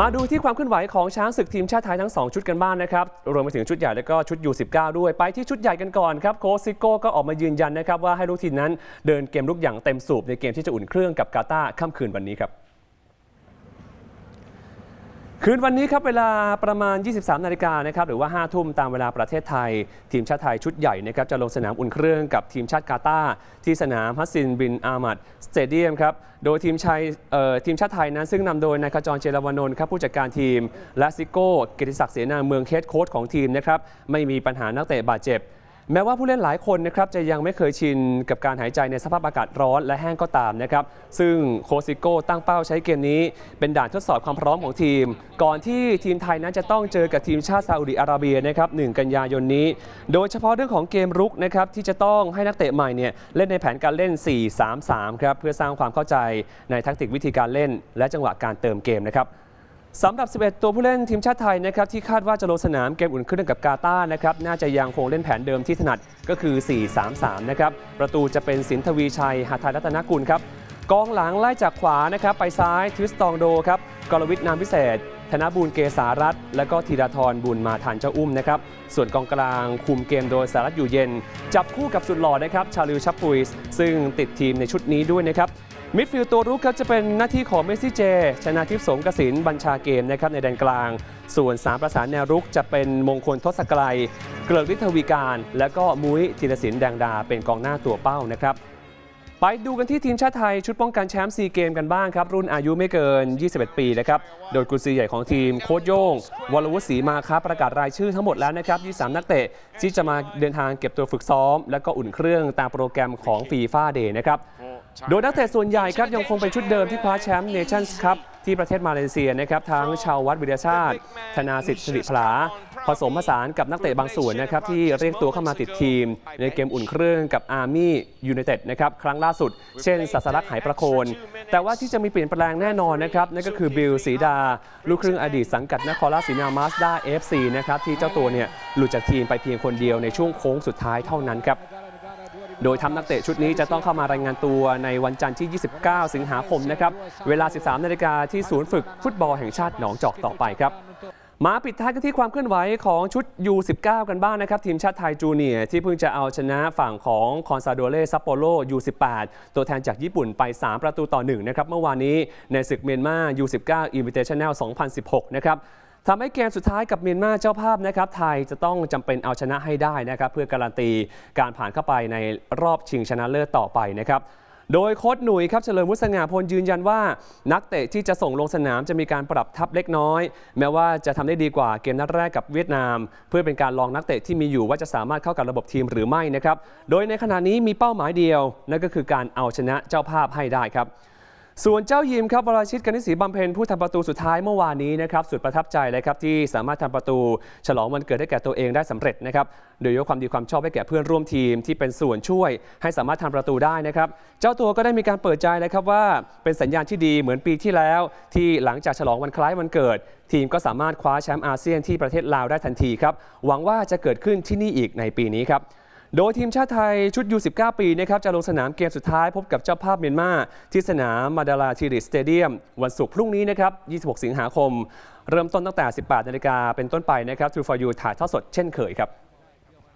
มาดูที่ความเคลื่อนไหวของช้างศึกทีมชาติไทยทั้ง 2 ชุดกันบ้างนะครับ รวมไปถึงชุดใหญ่และก็ชุดยู19ด้วย ไปที่ชุดใหญ่กันก่อนครับ โค้ชซิโก้ก็ออกมายืนยันนะครับว่าให้ลูกทีมนั้นเดินเกมลุกอย่างเต็มสูบในเกมที่จะอุ่นเครื่องกับกาตาร์ค่ำคืนวันนี้ครับ คืนวันนี้ครับเวลาประมาณ 23 นาฬิกานะครับหรือว่า 5 ทุ่มตามเวลาประเทศไทย ทีมชาติไทยชุดใหญ่นะครับจะลงสนามอุ่นเครื่องกับทีมชาติกาตาร์ที่สนามฮัสซินบินอามัดสเตเดียมครับโดยทีมชายทีมชาติไทยนั้นซึ่งนำโดยนายขจรเจรวานนท์ครับผู้จัดการทีมและซิโก้เกียรติศักดิ์เสนาเมืองเฮดโค้ชของทีมนะครับไม่มีปัญหานักเตะบาดเจ็บ แม้ว่าผู้เล่นหลายคนนะครับจะยังไม่เคยชินกับการหายใจในสภาพอากาศร้อนและแห้งก็ตามนะครับ ซึ่งโคซิโก้ตั้งเป้าใช้เกมนี้ เป็นด่านทดสอบความพร้อมของทีม ก่อนที่ทีมไทยนั้นจะต้องเจอกับทีมชาติซาอุดิอาระเบียนะครับ 1 กันยายนนี้ โดยเฉพาะเรื่องของเกมรุกนะครับที่จะต้องให้นักเตะใหม่เนี่ยเล่นในแผนการเล่น 4-3-3 ครับเพื่อสร้างความเข้าใจในแทักติกวิธีการเล่น และจังหวะการเติมเกมนะครับ สำหรับ 11 ตัวผู้เล่นทีมชาติไทยนะครับที่คาดว่าจะลงสนามเกมอุ่นเครื่องกับกาตาร์นะครับน่าจะยังคงเล่นแผนเดิมที่ถนัดก็คือ 4-3-3 นะครับ ประตูจะเป็นสินทวีชัยหาไทยรัตนกุลครับกองหลังไล่จากขวานะครับไปซ้ายทริสตองโดครับกรวิทนามพิเศษ ธนบูลเกษารัตและก็ธีรทรบุญมาทานเจ้าอุ้มนะครับส่วนกองกลางคุมเกมโดยสารัตอยู่เย็น จับคู่กับสุดหล่อนะครับชาลิวชับปุยส์ซึ่งติดทีมในชุดนี้ด้วยนะครับ มิดฟิลด์ตัวรุกครับจะเป็นหน้าที่ของเมสซี่เจ ชนาทิพย์สงกสินบัญชาเกมนะครับในแดนกลาง ส่วนสามประสานแนวรุกจะเป็นมงคลทศกรัย เกลิกฤทธวีการ และก็มุ้ยธีรศิลป์แดงดา เป็นกองหน้าตัวเป้านะครับไปดูกันที่ทีมชาติไทยชุดป้องกันแชมป์ซีเกมกันบ้างครับ รุ่นอายุไม่เกิน 21 ปีนะครับ โดยกุญซือใหญ่ของทีมโค้ชโย่ง วรวุฒิศรีมาครับประกาศรายชื่อทั้งหมดแล้วนะครับ 23 นักเตะ ที่จะมาเดินทางเก็บตัวฝึกซ้อม และก็อุ่นเครื่องตามโปรแกรมของฟีฟ่าเดย์นะครับ โดยนักเตะส่วนใหญ่ครับยังคงเป็นชุดเดิมที่คว้าแชมป์เนชั่นส์คัพที่ประเทศมาเลเซียนะครับทั้งชาววัดวิทยาชาติ ธนาสิทธิ์สิริพลา ผสมผสานกับนักเตะบางส่วนนะครับที่เรียกตัวเข้ามาติดทีม ในเกมอุ่นเครื่องกับอาร์มี่ยูไนเต็ดนะครับครั้งล่าสุด เช่นสัสลักษ์ไหประโคน แต่ว่าที่จะมีเปลี่ยนแปลงแน่นอนนะครับนั่นก็คือบิลศรีดา ลูกครึ่งอดีตสังกัดนครราชสีมามาสด้าเอฟซีนะครับที่เจ้าตัวเนี่ยหลุดจากทีมไปเพียงคนเดียวในช่วงโค้งสุดท้ายเท่านั้นครับ โดยทำนักเตะชุดนี้จะต้องเข้ามารายงานตัวในวันจันทร์ที่ 29 สิงหาคมนะครับ เวลา 13 นาฬิกาที่ศูนย์ฝึกฟุตบอลแห่งชาติหนองจอกต่อไปครับมาปิดท้ายกันที่ความเคลื่อนไหวของชุด U19 กันบ้างนะครับ ทีมชาติไทยจูเนียร์ที่เพิ่งจะเอาชนะฝั่งของคอนซาโดเล่ซัปโปโร U18 ตัวแทนจากญี่ปุ่นไป 3 ประตูต่อ 1 นะครับ เมื่อวานนี้ในศึกเมียนมา U19 Invitational 2016 นะครับ ทำให้เกมสุดท้ายกับเมียนมาเจ้าภาพนะครับไทยจะต้องจำเป็นเอาชนะให้ได้นะครับเพื่อการันตีการผ่านเข้าไปในรอบชิงชนะเลิศต่อไปนะครับโดยโค้ชหนุ่ยครับเฉลิมวุฒิสง่าพลยืนยันว่า นักเตะที่จะส่งลงสนามจะมีการปรับทัพเล็กน้อย แม้ว่าจะทำได้ดีกว่าเกมนัดแรกกับเวียดนาม เพื่อเป็นการลองนักเตะที่มีอยู่ว่าจะสามารถเข้ากับระบบทีมหรือไม่นะครับโดยในขณะนี้มีเป้าหมายเดียวนั่นก็คือการเอาชนะเจ้าภาพให้ได้ครับ ส่วนเจ้ายิมครับวราชิตกนิษฐ์ศรีบำเพ็ญผู้ทำประตูสุดท้ายเมื่อวานนี้นะครับสุดประทับใจเลยครับที่สามารถทำประตูฉลองวันเกิดให้แก่ตัวเองได้สำเร็จนะครับโดยยกความดีความชอบให้แก่เพื่อนร่วมทีมที่เป็นส่วนช่วย ให้สามารถทำประตูได้นะครับเจ้าตัวก็ได้มีการเปิดใจเลยครับว่าเป็นสัญญาณที่ดีเหมือนปีที่แล้ว ที่หลังจากฉลองวันคล้ายวันเกิด ทีมก็สามารถคว้าแชมป์อาเซียนที่ประเทศลาวได้ทันทีครับหวังว่าจะเกิดขึ้นที่นี่อีกในปีนี้ครับ โดยทีมชาติไทยชุดยู19 ปีนะครับจะลงสนามเกมสุดท้ายพบกับเจ้าภาพเมียนมาที่สนามมาดาลาทีริสเตเดียม วันศุกร์พรุ่งนี้นะครับ 26 สิงหาคม เริ่มต้นตั้งแต่ 18 นาฬิกาเป็นต้นไปนะครับ True for You ถ่ายทอดสดเช่นเคยครับ